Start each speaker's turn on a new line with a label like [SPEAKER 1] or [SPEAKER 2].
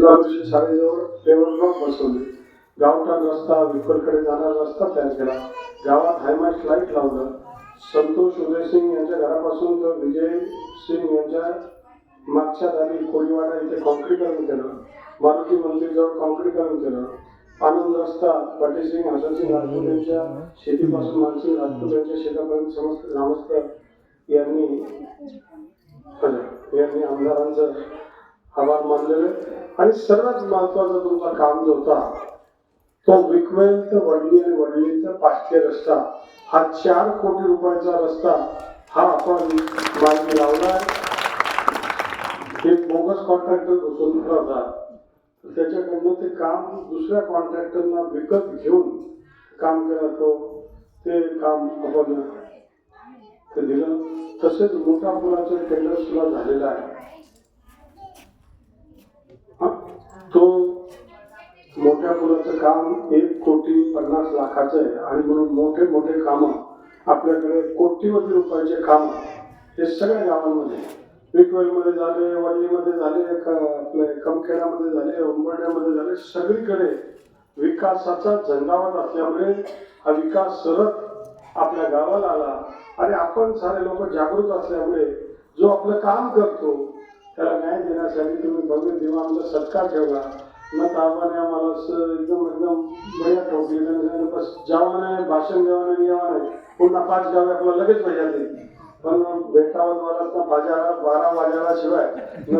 [SPEAKER 1] जिल्हा परिषद शाळेजवळ पेवर ब्लॉक बसवले. गावठाण रस्ता विठ्ठलकडे जाणारा रस्ता तयार केला. गावात हायमास्ट लाइट लावलं. संतोष उदय सिंग यांच्या घरापासून तर विजय सिंग यांच्या मागच्या दारी कोळीवाडा इथे कॉन्क्रीकरण केलं. मारुती मंदिरजवळ कॉन्क्रीकरण केलं. आनंद रस्ता पाटीसिंग हसनसिंग राजपूत यांच्या शेतीपासून मानसिंग राजपूत यांच्या शेतापर्यंत समस्त ग्रामस्थ यांनी यांनी आमदारांचं आभार मानलेले. आणि सर्वात महत्त्वाचा तुमचा काम जो होता तो विकवेल तर वडली आणि वडली तर पाचशे रस्ता हा चार कोटी रुपयाचा रस्ता हा आपण मार्गी लावला एक बोगस कॉन्ट्रॅक्टर घुसून होता त्याच्याकडनं ते काम दुसऱ्या कॉन्ट्रॅक्टरना विकत घेऊन काम करतो ते काम आपण ते दिलं. तसेच मोठा पुलाचं टेंडर सुद्धा झालेलं आहे हा, तो मोठ्या पुलाचं काम एक कोटी पन्नास लाखाचं आहे. आणि म्हणून मोठे मोठे कामं आपल्याकडे कोटीवधी रुपयाचे काम हे सगळ्या गावांमध्ये विटवेलमध्ये झाले वडलीमध्ये झाले आपले कमखेडामध्ये झाले उंबरड्यामध्ये झाले सगळीकडे विकासाचा झंडावत असल्यामुळे हा विकास सरत आपल्या गावाला आला. आणि आपण सारे लोक जागृत असल्यामुळे जो आपलं काम करतो त्याला न्याय देण्यासाठी तुम्ही भव्य दिवाणचा सत्कार ठेवला. मत आवाने आम्हाला असं एकदम एकदम बढिया ठोकली त्यांनी सांगितलं, बस. जावाने भाषण देवाने यावाने पुन्हा पाच गावे आपल्याला लगेच मजा देईल पण भेटावत मला बाजार बारा वाजायला शिवाय.